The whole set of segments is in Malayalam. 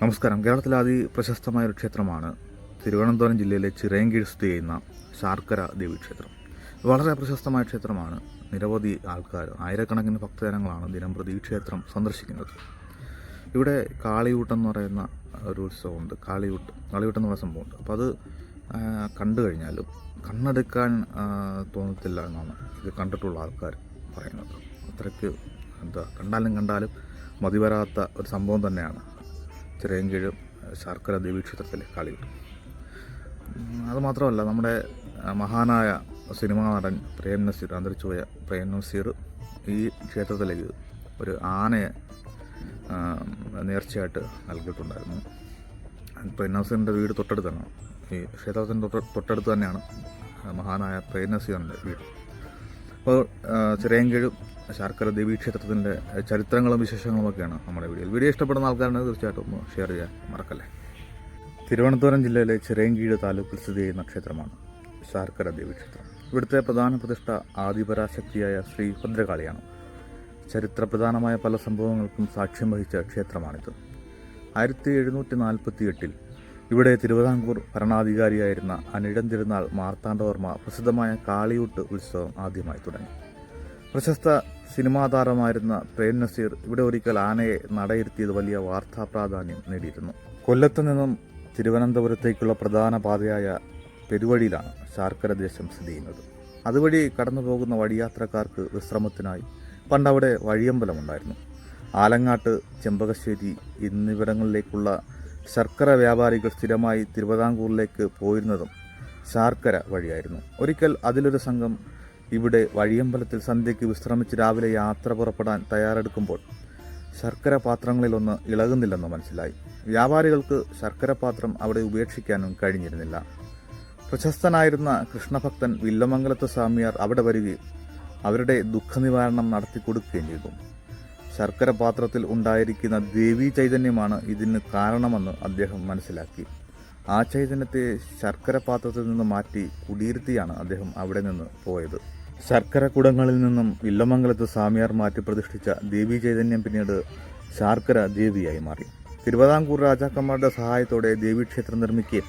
നമസ്കാരം. കേരളത്തിലെ അതിപ്രശസ്തമായ ഒരു ക്ഷേത്രമാണ് തിരുവനന്തപുരം ജില്ലയിലെ ചിറയൻകീഴ് സ്ഥിതി ചെയ്യുന്ന ശാർക്കര ദേവി ക്ഷേത്രം. വളരെ പ്രശസ്തമായ ക്ഷേത്രമാണ്. നിരവധി ആൾക്കാർ ആയിരക്കണക്കിന് ഭക്തജനങ്ങളാണ് ദിനംപ്രതി ഈ ക്ഷേത്രം സന്ദർശിക്കുന്നത്. ഇവിടെ കാളിയൂട്ടം എന്ന് പറയുന്ന ഒരു ഉത്സവമുണ്ട്. കാളിയൂട്ട് കാളിയൂട്ടം എന്ന് പറയുന്ന സംഭവമുണ്ട്. അപ്പോൾ അത് കണ്ടു കഴിഞ്ഞാലും കണ്ണെടുക്കാൻ തോന്നത്തില്ല എന്നാണ് ഇത് കണ്ടിട്ടുള്ള ആൾക്കാർ പറയുന്നത്. അത്രയ്ക്ക് എന്താ കണ്ടാലും കണ്ടാലും മതിവരാത്ത ഒരു സംഭവം തന്നെയാണ് ചിറയൻകീഴ് ശർക്കര ദേവീക്ഷേത്രത്തിലെ കാളിയൂട്ട് അതുമാത്രമല്ല അത് മാത്രമല്ല നമ്മുടെ മഹാനായ സിനിമാ നടൻ പ്രേം നസീർ അന്തരിച്ചുപോയ പ്രേം നസീർ ഈ ക്ഷേത്രത്തിലേക്ക് ഒരു ആനയെ നേർച്ചയായിട്ട് നൽകിയിട്ടുണ്ടായിരുന്നു. പ്രേം നസീറിന്റെ വീട് തൊട്ടടുത്താണ്. ഈ ക്ഷേത്രത്തിന്റെ തൊട്ട് തൊട്ടടുത്ത് തന്നെയാണ് മഹാനായ പ്രേം നസീറിന്റെ വീട്. അപ്പോൾ ചിറയൻകീഴ് ശർക്കര ദേവി ക്ഷേത്രത്തിന്റെ ചരിത്രങ്ങളും വിശേഷങ്ങളുമൊക്കെയാണ് നമ്മുടെ വീഡിയോ വീഡിയോ ഇഷ്ടപ്പെടുന്ന ആൾക്കാരാണ് തീർച്ചയായിട്ടും ഷെയർ ചെയ്യാൻ മറക്കല്ലേ? തിരുവനന്തപുരം ജില്ലയിലെ ചിറയൻകീഴ് താലൂക്കിൽ സ്ഥിതി ചെയ്യുന്ന ക്ഷേത്രമാണ് ശർക്കര ദേവി ക്ഷേത്രം ഇവിടുത്തെ പ്രധാന പ്രതിഷ്ഠ ആദിപരാശക്തിയായ ശ്രീ ഭദ്രകാളിയാണ്. ചരിത്രപ്രധാനമായ പല സംഭവങ്ങൾക്കും സാക്ഷ്യം വഹിച്ച ക്ഷേത്രമാണിത്. ആയിരത്തി എഴുന്നൂറ്റി നാൽപ്പത്തി എട്ടിൽ ഇവിടെ തിരുവിതാംകൂർ ഭരണാധികാരിയായിരുന്ന അനിഴം തിരുനാൾ മാർത്താണ്ഡവർമ്മ പ്രസിദ്ധമായ കാളിയൂട്ട് ഉത്സവം ആദ്യമായി തുടങ്ങി. പ്രശസ്ത സിനിമാ താരമായിരുന്ന പ്രേം നസീർ ഇവിടെ ഒരിക്കൽ ആനയെ നടയിരുത്തിയത് വലിയ വാർത്താ പ്രാധാന്യം നേടിയിരുന്നു. കൊല്ലത്തു നിന്നും തിരുവനന്തപുരത്തേക്കുള്ള പ്രധാന പാതയായ പെരുവഴിയിലാണ് ശാർക്കര ദേശം സ്ഥിതി ചെയ്യുന്നത്. അതുവഴി കടന്നു പോകുന്ന വഴിയാത്രക്കാർക്ക് വിശ്രമത്തിനായി പണ്ടവിടെ വഴിയമ്പലമുണ്ടായിരുന്നു. ആലങ്ങാട്ട് ചെമ്പകശ്ശേരി എന്നിവിടങ്ങളിലേക്കുള്ള ശർക്കര വ്യാപാരികൾ സ്ഥിരമായി തിരുവിതാംകൂറിലേക്ക് പോയിരുന്നതും ശാർക്കര വഴിയായിരുന്നു. ഒരിക്കൽ അതിലൊരു സംഘം ഇവിടെ വഴിയമ്പലത്തിൽ സന്ധ്യയ്ക്ക് വിശ്രമിച്ച് രാവിലെ യാത്ര പുറപ്പെടാൻ തയ്യാറെടുക്കുമ്പോൾ ശർക്കര പാത്രങ്ങളിലൊന്ന് ഇളകുന്നില്ലെന്ന് മനസ്സിലായി. വ്യാപാരികൾക്ക് ശർക്കര പാത്രം അവിടെ ഉപേക്ഷിക്കാനും കഴിഞ്ഞിരുന്നില്ല. പ്രശസ്തനായിരുന്ന കൃഷ്ണഭക്തൻ വില്ലമംഗലത്ത് സ്വാമിയാർ അവിടെ വരികയും അവരുടെ ദുഃഖനിവാരണം നടത്തിക്കൊടുക്കുകയും ചെയ്തു. ശർക്കര പാത്രത്തിൽ ഉണ്ടായിരിക്കുന്ന ദേവീ ചൈതന്യമാണ് ഇതിന് കാരണമെന്ന് അദ്ദേഹം മനസ്സിലാക്കി. ആ ചൈതന്യത്തെ ശർക്കര പാത്രത്തിൽ നിന്ന് മാറ്റി കുടിയിരുത്തിയാണ് അദ്ദേഹം അവിടെ നിന്ന് പോയത്. ശർക്കര കുടങ്ങളിൽ നിന്നും ഇല്ലമംഗലത്ത് സ്വാമിയാർ മാറ്റി പ്രതിഷ്ഠിച്ച ദേവീ ചൈതന്യം പിന്നീട് ശാർക്കര ദേവിയായി മാറി. തിരുവിതാംകൂർ രാജാക്കന്മാരുടെ സഹായത്തോടെ ദേവീക്ഷേത്രം നിർമ്മിക്കുകയും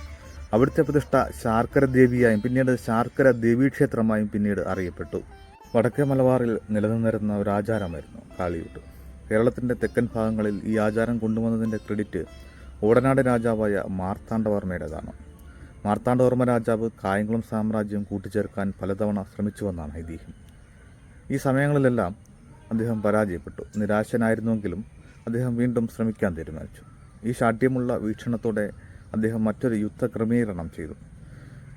അവിടുത്തെ പ്രതിഷ്ഠ ശാർക്കര ദേവിയായും പിന്നീട് ശാർക്കര ദേവീക്ഷേത്രമായും പിന്നീട് അറിയപ്പെട്ടു. വടക്കേ മലബാറിൽ നിലനിന്നിരുന്ന ഒരു ആചാരമായിരുന്നു കാളിയൂട്ട്. കേരളത്തിന്റെ തെക്കൻ ഭാഗങ്ങളിൽ ഈ ആചാരം കൊണ്ടുവന്നതിന്റെ ക്രെഡിറ്റ് ഓടനാട് രാജാവായ മാർത്താണ്ഡവർമ്മയുടേതാണ്. മാർത്താണ്ഡവർമ്മ രാജാവ് കായംകുളം സാമ്രാജ്യം കൂട്ടിച്ചേർക്കാൻ പലതവണ ശ്രമിച്ചുവെന്നാണ് ഐതിഹ്യം. ഈ സമയങ്ങളിലെല്ലാം അദ്ദേഹം പരാജയപ്പെട്ടു. നിരാശനായിരുന്നുവെങ്കിലും അദ്ദേഹം വീണ്ടും ശ്രമിക്കാൻ തീരുമാനിച്ചു. ഈ ശാഠ്യമുള്ള വീക്ഷണത്തോടെ അദ്ദേഹം മറ്റൊരു യുദ്ധ ക്രമീകരണം ചെയ്തു.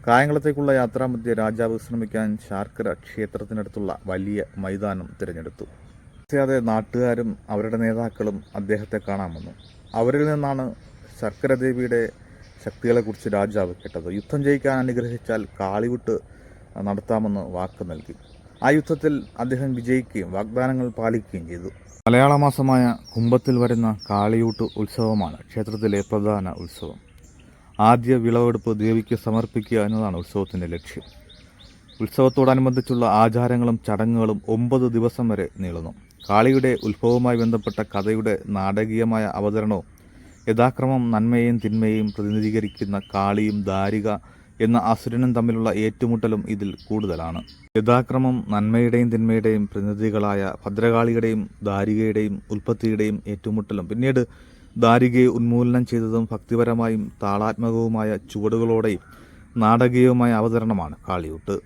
കായംകുളത്തേക്കുള്ള യാത്രാമധ്യ രാജാവ് ശ്രമിക്കാൻ ശാർക്കര ക്ഷേത്രത്തിനടുത്തുള്ള വലിയ മൈതാനം തിരഞ്ഞെടുത്തു. അറിയാതെ നാട്ടുകാരും അവരുടെ നേതാക്കളും അദ്ദേഹത്തെ കാണാൻ വന്നു. അവരിൽ നിന്നാണ് ശർക്കര ദേവിയുടെ ശക്തികളെക്കുറിച്ച് രാജാവ് കേട്ടത്. യുദ്ധം ജയിക്കാൻ അനുഗ്രഹിച്ചാൽ കാളിവിട്ട് നടത്താമെന്ന് വാക്ക് നൽകി. ആ യുദ്ധത്തിൽ അദ്ദേഹം വിജയിക്കുകയും വാഗ്ദാനങ്ങൾ പാലിക്കുകയും ചെയ്തു. മലയാള മാസമായ കുംഭത്തിൽ വരുന്ന കാളിയൂട്ട് ഉത്സവമാണ് ക്ഷേത്രത്തിലെ പ്രധാന ഉത്സവം. ആദ്യ വിളവെടുപ്പ് ദേവിക്ക് സമർപ്പിക്കുക എന്നതാണ് ഉത്സവത്തിന്റെ ലക്ഷ്യം. ഉത്സവത്തോടനുബന്ധിച്ചുള്ള ആചാരങ്ങളും ചടങ്ങുകളും ഒമ്പത് ദിവസം വരെ നീളുന്നു. കാളിയുടെ ഉത്ഭവവുമായി ബന്ധപ്പെട്ട കഥയുടെ നാടകീയമായ അവതരണവും യഥാക്രമം നന്മയെയും തിന്മയെയും പ്രതിനിധീകരിക്കുന്ന കാളിയും ദാരിക എന്ന അസുരനും തമ്മിലുള്ള ഏറ്റുമുട്ടലും ഇതിൽ കൂടുതലാണ്. യഥാക്രമം നന്മയുടെയും തിന്മയുടെയും പ്രതിനിധികളായ ഭദ്രകാളിയുടെയും ദാരികയുടെയും ഉൽപ്പത്തിയുടെയും ഏറ്റുമുട്ടലും പിന്നീട് ദാരികയെ ഉന്മൂലനം ചെയ്തതും ഭക്തിപരമായും താളാത്മകവുമായ ചുവടുകളോടെയും നാടകീയവുമായ അവതരണമാണ് കാളിയൂട്ട്.